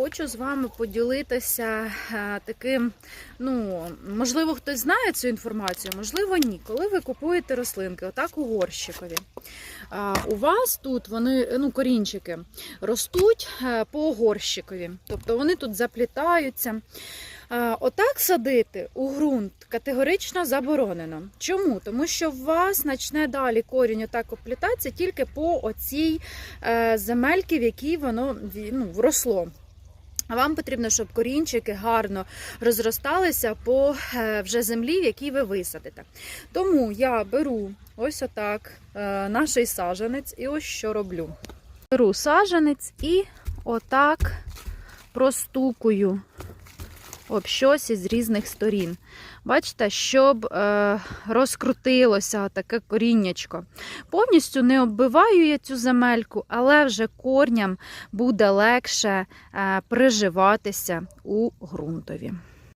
хочу з вами поділитися е, таким. Ну, можливо, хтось знає цю інформацію, можливо, ні. Коли ви купуєте рослинки, отак у горщикові, у вас тут вони, ну, корінчики, ростуть е, по горщикові. Тобто вони тут заплітаються. Отак садити у ґрунт категорично заборонено. Чому? Тому що у вас почне далі корінь отак оплітатися тільки по оцій е, земельці, в якій воно ну, вросло. Вам потрібно, щоб корінчики гарно розросталися по е, вже землі, в якій ви висадите. Тому я беру ось отак е, наш саженець, і ось що роблю. Беру саженець і отак простукую об щось із різних сторін. Бачите, щоб е, розкрутилося таке коріннячко. Повністю не оббиваю я цю земельку, але вже корням буде легше е, приживатися у ґрунтові.